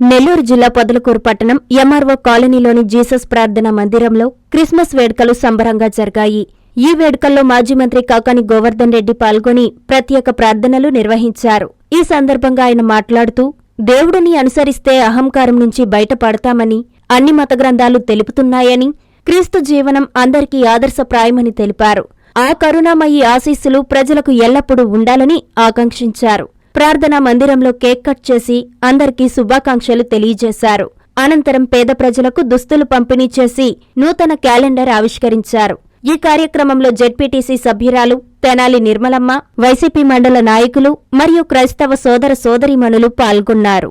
నెల్లూరు జిల్లా పొదలకూరు పట్టణం ఎంఆర్ఓ కాలనీలోని జీసస్ ప్రార్థన మందిరంలో క్రిస్మస్ వేడుకలు సంబరంగా జరిగాయి. ఈ వేడుకల్లో మాజీ మంత్రి కాకాని గోవర్ధన్ రెడ్డి పాల్గొని ప్రత్యేక ప్రార్థనలు నిర్వహించారు. ఈ సందర్భంగా ఆయన మాట్లాడుతూ దేవుడిని అనుసరిస్తే అహంకారం నుంచి బయటపడతామని అన్ని మత గ్రంథాలు తెలుపుతున్నాయని క్రీస్తు జీవనం అందరికీ ఆదర్శప్రాయమని తెలిపారు. ఆ కరుణామయి ఆశీస్సులు ప్రజలకు ఎల్లప్పుడూ ఉండాలని ఆకాంక్షించారు. ప్రార్థనా మందిరంలో కేక్ కట్ చేసి అందరికీ శుభాకాంక్షలు తెలియజేశారు. అనంతరం పేద ప్రజలకు దుస్తులు పంపిణీ చేసి నూతన క్యాలెండర్ ఆవిష్కరించారు. ఈ కార్యక్రమంలో జెడ్పీటీసీ సభ్యురాలు తెనాలి నిర్మలమ్మ వైసీపీ మండల నాయకులు మరియు క్రైస్తవ సోదర సోదరీమణులు పాల్గొన్నారు.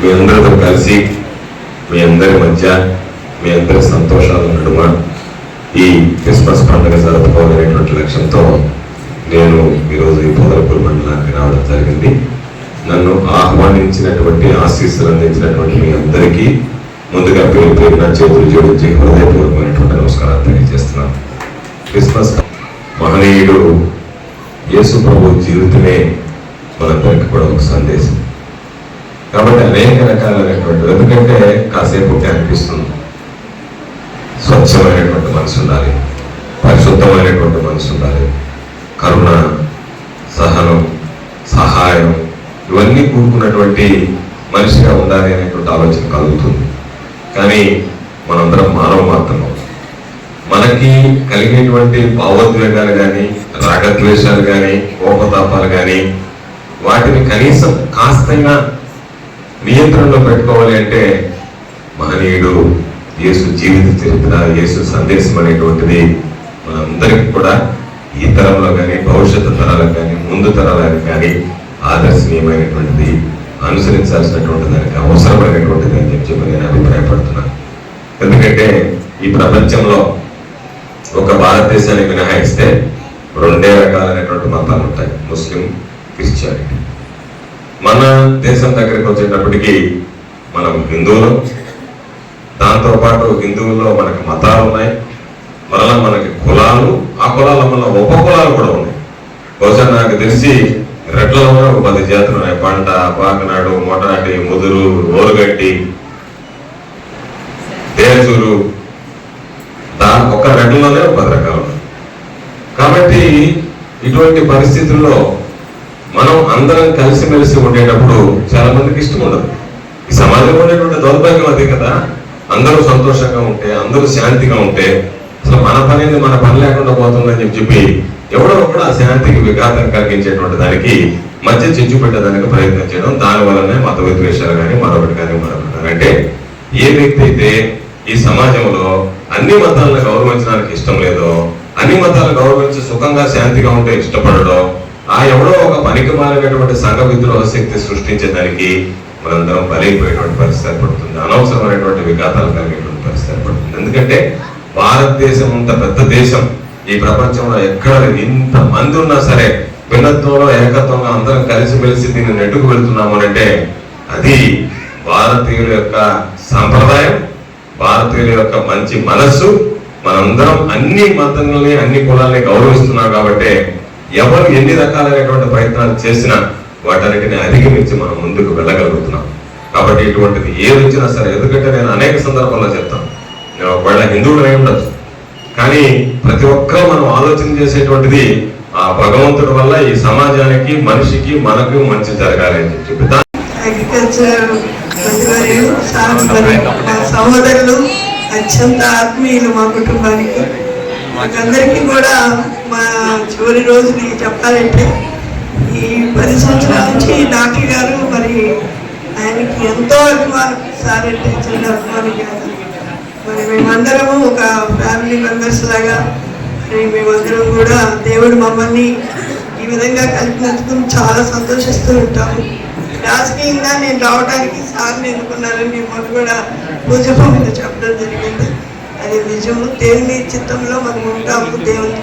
మీ అందరితో కలిసి మీ అందరి మధ్య మీ అందరి సంతోషాల నడుమ ఈ క్రిస్మస్ పండుగ జరుపుకోవాలనేటువంటి లక్ష్యంతో నేను ఈరోజు ఈ పొదలపూర్ మండలానికి రావడం జరిగింది. నన్ను ఆహ్వానించినటువంటి ఆశీస్సులు అందించినటువంటి మీ అందరికీ ముందుగా పేరు పేరున చేతులు జోడించి హృదయపూర్వకమైనటువంటి నమస్కారాలు తెలియజేస్తున్నాను. క్రిస్మస్ మహనీయుడు యేసు ప్రభు జీవితమే మనందరికీ కూడా ఒక సందేశం. కాబట్టి అనేక రకాలైనటువంటి ఎందుకంటే కాసేపు అనిపిస్తుంది స్వచ్ఛమైనటువంటి మనసు ఉండాలి పరిశుద్ధమైనటువంటి మనసు ఉండాలి కరుణ సహనం సహాయం ఇవన్నీ కూడుకున్నటువంటి మనిషిగా ఉండాలి అనేటువంటి ఆలోచన కలుగుతుంది. కానీ మనందరం మానవ మాత్రమే. మనకి కలిగేటువంటి భావోద్వేగాలు కానీ రాగద్వేషాలు కానీ కోపతాపాలు కానీ వాటిని కనీసం కాస్తైనా నియంత్రణలో పెట్టుకోవాలి అంటే మహనీయుడు యేసు జీవిత చరిత్ర యేసు సందేశం అనేటువంటిది మనందరికీ కూడా ఈ తరంలో కానీ భవిష్యత్తు తరాలకు కానీ ముందు తరాలకు కానీ ఆదర్శనీయమైనటువంటిది అనుసరించాల్సినటువంటి దానికి అవసరమైనటువంటిది అని చెప్పి నేను అభిప్రాయపడుతున్నాను ఎందుకంటే ఈ ప్రపంచంలో ఒక భారతదేశాన్ని మినహాయిస్తే రెండే రకాలైనటువంటి మతాలు ఉంటాయి ముస్లిం క్రిస్టియానిటీ. మన దేశం దగ్గరికి వచ్చేటప్పటికి మనం హిందువులు. దాంతోపాటు హిందువుల్లో మనకు మతాలు ఉన్నాయి మరలా మనకి కులాలు ఆ కులాల వల్ల ఉప కులాలు కూడా ఉన్నాయి. బహుశా నాకు తెలిసి రెడ్లలో కూడా ఒక పది జాతులు ఉన్నాయి. పంట పాకనాడు మొటాటి ముదురు ఓరుగట్టి దేశూరు దాని ఒక రెడ్లలోనే ఒక పది రకాలు ఉన్నాయి. కాబట్టి ఇటువంటి పరిస్థితుల్లో మనం అందరం కలిసిమెలిసి ఉండేటప్పుడు చాలా మందికి ఇష్టం ఉండదు. ఈ సమాజంలో ఉండేటువంటి దౌర్భాగ్యం అదే కదా. అందరూ సంతోషంగా ఉంటే అందరూ శాంతిగా ఉంటే అసలు మన పని మన పని లేకుండా పోతుందని చెప్పి ఎవడో ఒకడు ఆ శాంతికి విఘాతం కలిగించేటువంటి దానికి మధ్య చిచ్చు పెట్టడానికి ప్రయత్నం చేయడం దాని వలనే మత విద్వేషాలు కానీ మరొకటి కానీ మరొకటి కానీ అంటే ఏ వ్యక్తి అయితే ఈ సమాజంలో అన్ని మతాలను గౌరవించడానికి ఇష్టం లేదో అన్ని మతాలు గౌరవించి సుఖంగా శాంతిగా ఉంటే ఇష్టపడడం ఆ ఎవడో ఒక పనికి మారినటువంటి సంఘ విద్రోహ శక్తి సృష్టించేదానికి మనందరం బలైపోయేటువంటి పరిస్థితి ఏర్పడుతుంది. అనవసరమైనటువంటి విఘాతాలు కలిగేటువంటి పరిస్థితి ఏర్పడుతుంది. ఎందుకంటే భారతదేశం అంత పెద్ద దేశం. ఈ ప్రపంచంలో ఎక్కడ ఇంత మంది ఉన్నా సరే భిన్నత్వంలో ఏకత్వంగా అందరం కలిసిమెలిసి దీన్ని నెట్టుకు వెళ్తున్నాము అంటే అది భారతీయుల యొక్క సాంప్రదాయం భారతీయుల యొక్క మంచి మనస్సు. మనందరం అన్ని మతాలని అన్ని కులాలని గౌరవిస్తున్నాం కాబట్టి ఎవరు ఎన్ని రకాలైనటువంటి ప్రయత్నాలు చేసినా వాటన్నిటిని అధిగమించి మనం ముందుకు వెళ్ళగలుగుతున్నాం. కాబట్టి ఇటువంటిది ఏది వచ్చినా సరే ఎందుకంటే నేను అనేక సందర్భాల్లో చెప్తాను. వాళ్ళ ఒకవేళ హిందువుడు అయి కానీ ప్రతి ఒక్కరూ మనం ఆలోచన చేసేటువంటిది ఆ భగవంతుడి వల్ల ఈ సమాజానికి మనిషికి మనకు మంచి జరగాలి అని చెప్పి సహోదరులు అత్యంత ఆత్మీయులు మా కుటుంబానికి. మాకందరికీ కూడా మా చివరి రోజుని చెప్పాలంటే ఈ పది సంవత్సరాల నుంచి డాక్టర్ గారు మరి ఆయనకి ఎంతో అభిమానం. సార్ అంటే చిన్న అభిమానం కాదు. మరి మేమందరము ఒక ఫ్యామిలీ మెంబర్స్ లాగా మరి మేమందరం కూడా దేవుడు మమ్మల్ని ఈ విధంగా కలిపినందుకు చాలా సంతోషిస్తూ ఉంటాము. రాజకీయంగా నేను రావడానికి సార్ని ఎన్నుకున్నారని మేము కూడా పూజ చెప్పడం జరిగింది. అది నిజము. దేవుని చిత్తంలో మనం ఉంటాము దేవుని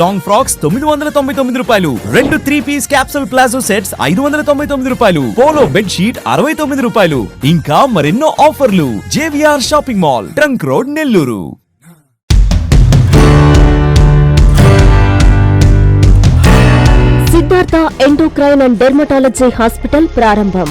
లాంగ్ ఫ్రాక్స్ తొమ్మిది వందల తొంభై తొమ్మిది రూపాయలు. రెండు three piece capsule palazzo sets ఐదు వందల తొంభై తొమ్మిది రూపాయలు. పోలో బెడ్ షీట్ అరవై తొమ్మిది రూపాయలు. ఇంకా మరెన్నో ఆఫర్లు. JVR shopping mall trunk road Nellore Siddhartha endocrine and dermatology hospital ప్రారంభం.